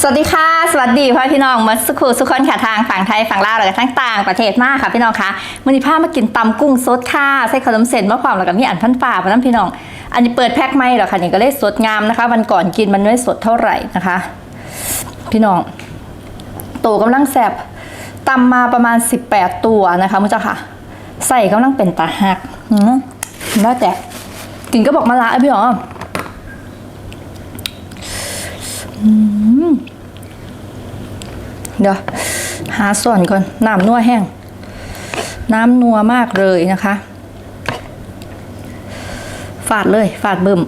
สวัสดีค่ะ สวัสดีพ่อพี่น้องมาสุขุสุขคนค่ะทางฝั่งไทยฝั่งลาวแล้วก็ทั้งต่างประเทศมากค่ะพี่น้องคะมื้อนี้พามากินตำกุ้งสดค่ะใส่ขนมเส้นมะพร้าวแล้วก็มีอันพันฝ่าพน้ำพี่น้อง อันนี้เปิดแพ็คไม่หรอกค่ะนี่ก็เลยสดงามนะคะวันก่อนกินมันไม่สดเท่าไหร่นะคะ พี่น้องโตกำลังแสบตำมาประมาณ 18 ตัวนะคะมุ้งเจ้าค่ะ ใส่กำลังเป็นตาหักอืมแล้วแต่กินก็บอกมาละพี่น้อง เดี๋ยวหาส่วนก่อนน้ำนัวแห้ง น้ำนัวมากเลยนะคะ ฝาดเลย ฝาดบึม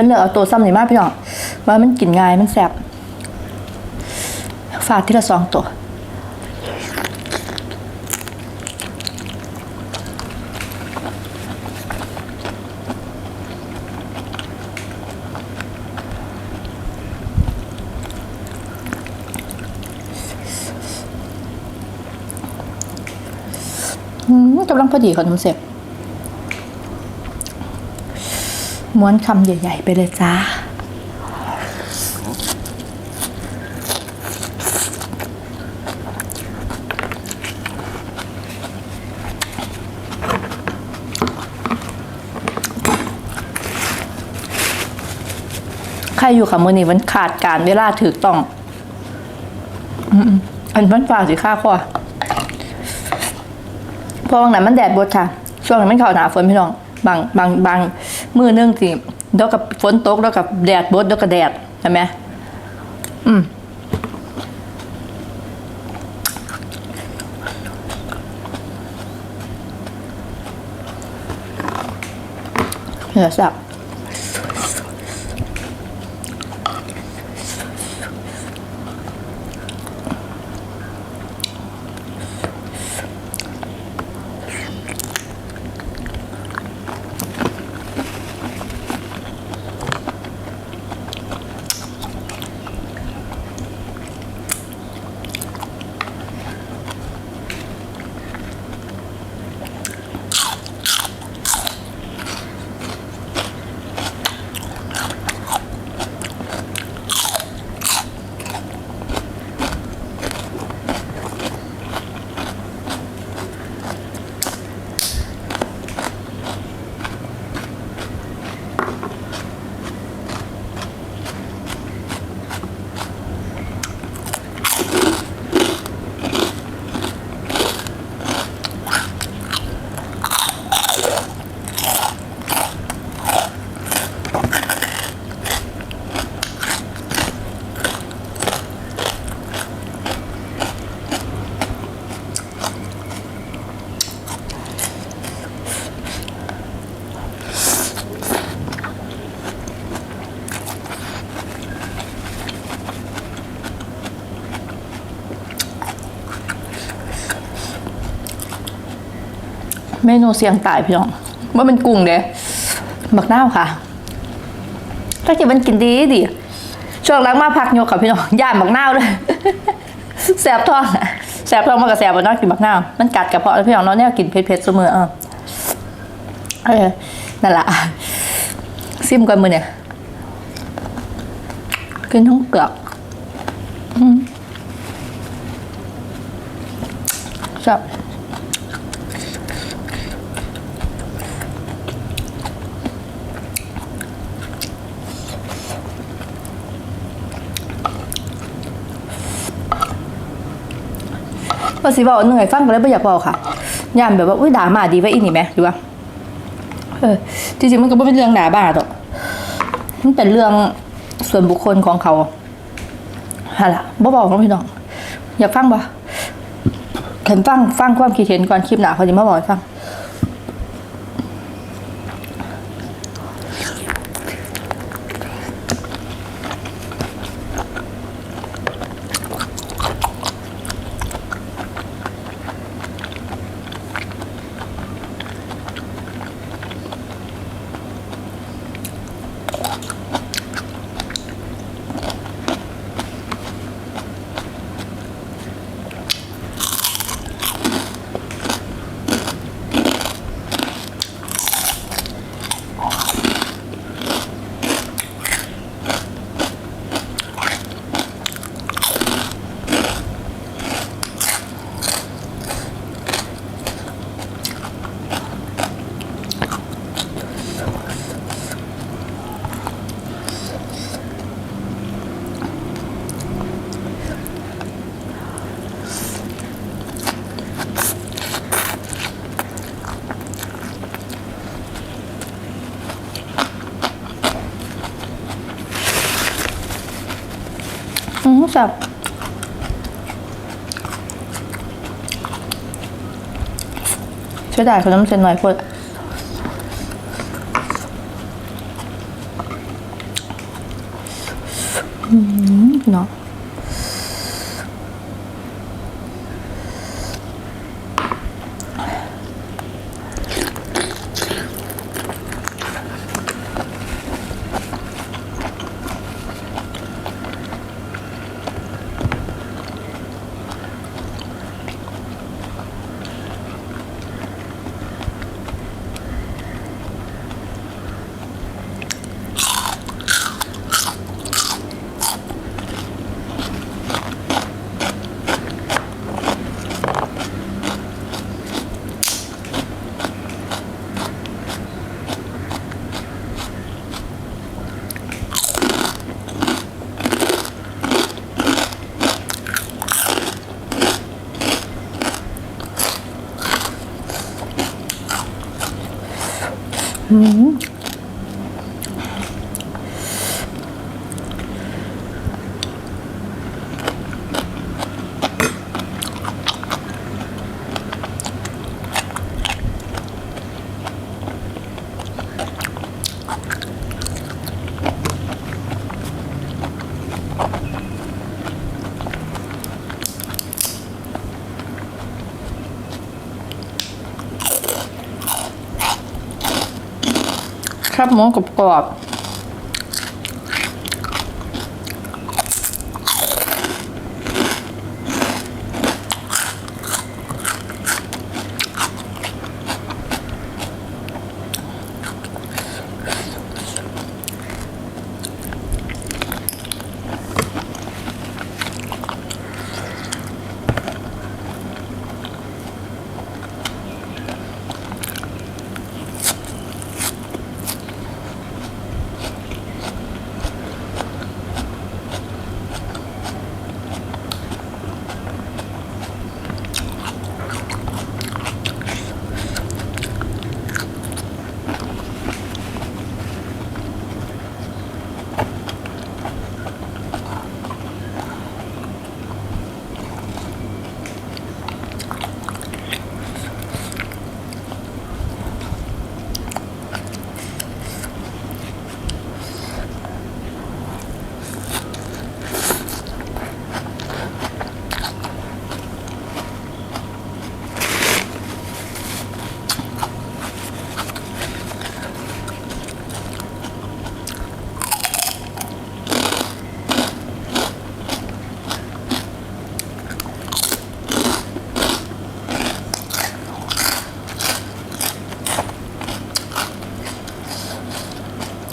มันเหลือเอาตัวซ้ำนี่มากพี่น้องว่ามันกินง่ายมันแสบฝาดที่ละสองตัวกำลังพอดีขนมเสร็จ ม้วนคำใหญ่ ๆ ไปเลยจ้าใครอยู่ค่ะมือนี้มันขาดการเวลาถือต้อง อันมันฝาสิค่าข้อเพราะว่านั้นมันแดดบดค่ะ ช่วงนั้นมันเข้าหนาฝนพี่น้อง บางบางบาง มือนึงสิเดี๋ยวกับฝนตกแล้วกับแดดบดเดี๋ยวกับแดดใช่ไหมอืมเหนือสับ เมนูเสียงตายพี่น้องว่ามันกุ้งเด้บักนาวค่ะถ้าจะมันกินดีดีช่วงหลังมาพักโยกกับพี่น้องย่านบักนาวเลยแสบท้องแสบท้องมากกับแสบบักนาวกินบักนาวมันกัดกระเพาะแล้วพี่น้องเนาะเนี่ยกินเผ็ดๆเสมอเออเออนั่นแหละซิมกันมือเนี่ยกินทั้งเปลือกอืมชอบ ว่าสีบอกหนึ่งไงฟังก็เลยไม่อยากบอกค่ะยามแบบว่าอุ้ยด่ามาดีไว้อีนี่ไหมหรือว่าเออจริงๆมันก็ไม่เป็นเรื่องด่าบ้าหรอกมันเป็นเรื่องส่วนบุคคลของเขาฮะล่ะบ่บอกน้องพี่น้องอยากฟังปะเห็นฟังฟังความคิดเห็นก่อนคลิปหนาเขาจะมาบอกฟัง อืมสับ ก็ได้ขนมเส้นหน่อยพดเนาะ Угу. ครับหมูกรอบๆ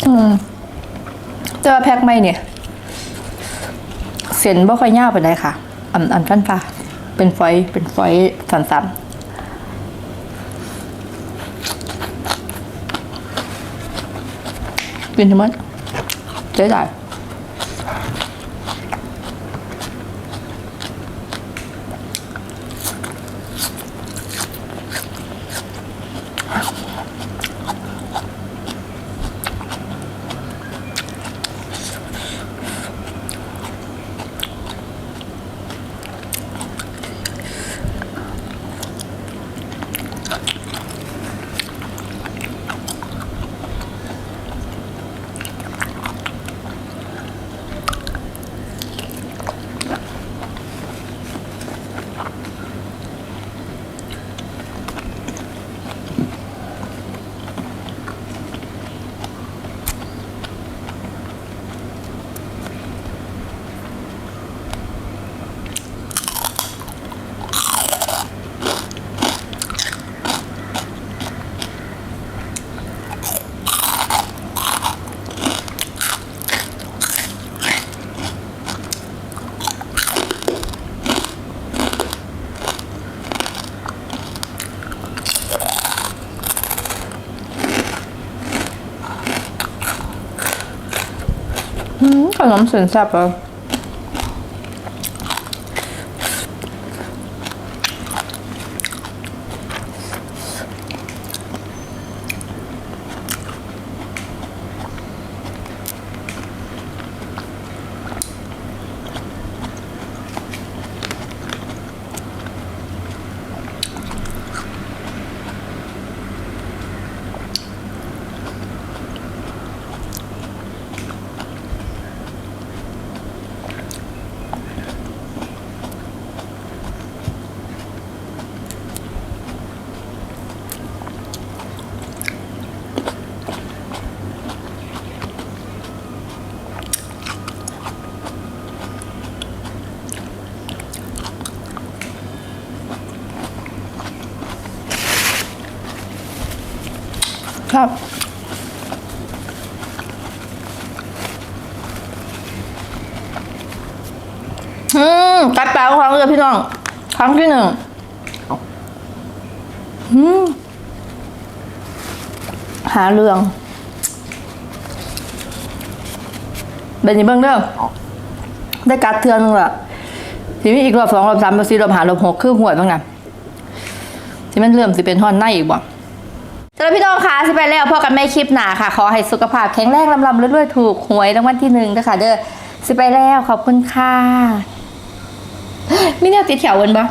อ แต่ ว่าแพ็คไม่เนี่ย เส้นบ่ค่อยยาวไปไหนค่ะอันอันฟันฟ้าเป็นฝอย เป็นฝอยสันๆกินทั้งหมดเจ๊ได้ อืมข ครับ อืมกัดแปลครั้งเลยพี่น้อง ครั้งที่หนึ่งอืมหาเรื่องเป็นยังเบ้างเด้อได้กัดเทือนนึงละทีนี้อีกรอบสองรอบสามรอบสี่รอบห้ารอบหกคือหวยบ้างนะที่มันเริ่มสิเป็นท่อนในอีกบ่ สำหรับพี่น้องค่ะสิไปแล้วพ่อกับแม่คลิปหนาค่ะ ขอให้สุขภาพแข็งแรงลำลำเรื่อยๆถูกหวยรางวัลที่หนึ่งนะคะเด้อสิไปแล้วขอบคุณค่ะมีแนวติดแถวเวนปะ